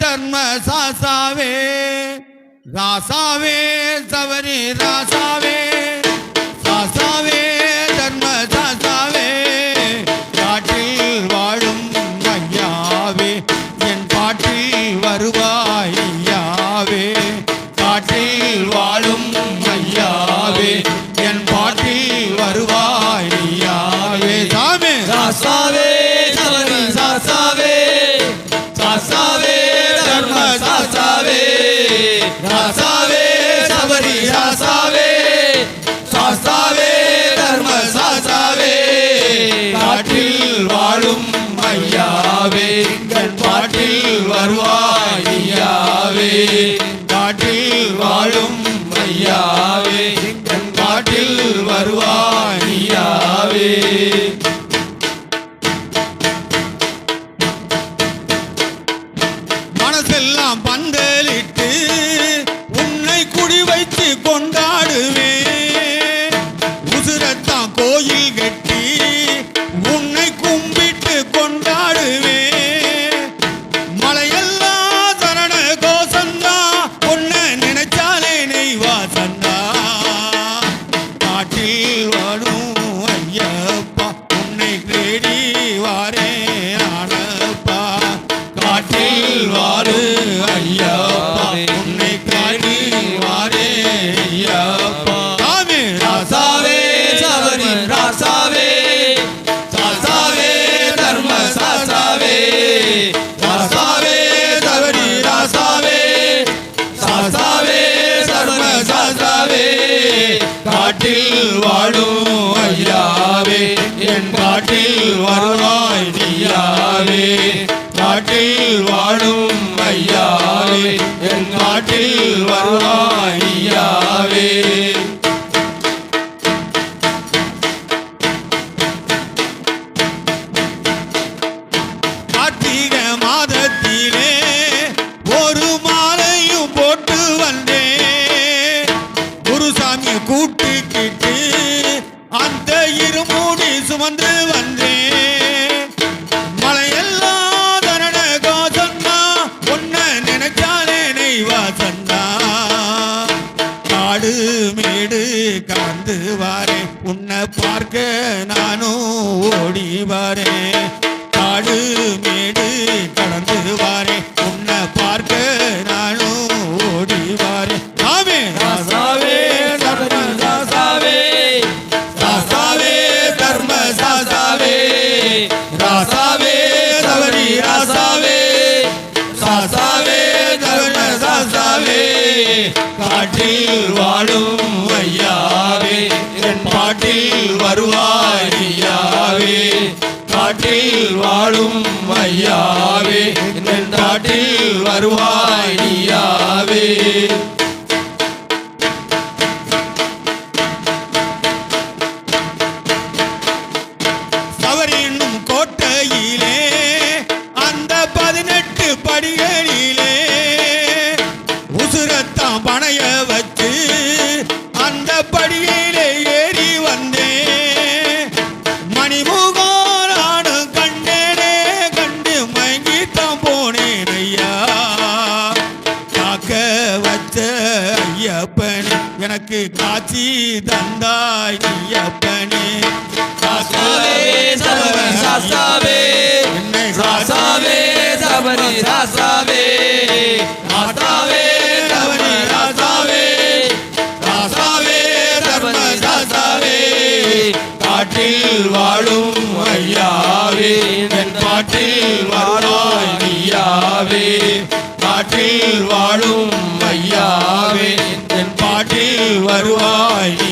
தர்ம சாசாவே ராசாவே சவரி ராசாவே சாசாவே தர்ம சாசாவே காட்டில் வாழும் ஐயாவே என் பாட்டில் வருவாய் ஐயாவே காட்டில் வாழும் ஐயாவே என் பாட்டில் வருவாய் ஐயாவே சாமி. ராசாவே ராசாவே சபரி ராசாவே சாஸ்தாவே தர்ம சாசாவே காற்றில் வாழும் ஐயாவே எங்கள் பாட்டில் வருவாயாவே ஐயாவே. காட்டில் வாழும் ஐயாவே எங்கள் பாட்டில் வருவாயாவே Lord. நாட்டில் வருவாய் நீயாவே நாட்டில் வாழும் ஐயாவே என் நாட்டில் வருவாய் நீயாவே கார்த்திக மாதத்திலே வாசந்தா நெய்வாசந்தா காடு மேடு கலந்து வாரே. உன்னை பார்க்க நானும் ஓடி வரேன் காடு மேடு கடந்து வாரே. காட்டில் வாழும் ஐயாவே. என் பாட்டில் வருவாய் காட்டில் வாழும் ஐயாவே. என் நாட்டில் வருவாய் ஐயாவே. சவரி என்னும் கோட்டையிலே அந்த பதினெட்டு படிகளிலே படியிலே ஏறி வந்தேன். மணிமுகம் கண்டேனே கண்டு மயங்கித்தான் போனேன் ஐயா. காக்க வச்ச ஐயப்பனே எனக்கு காட்சி தந்தாய் ஐயப்பனே. வருவாய் ஐயா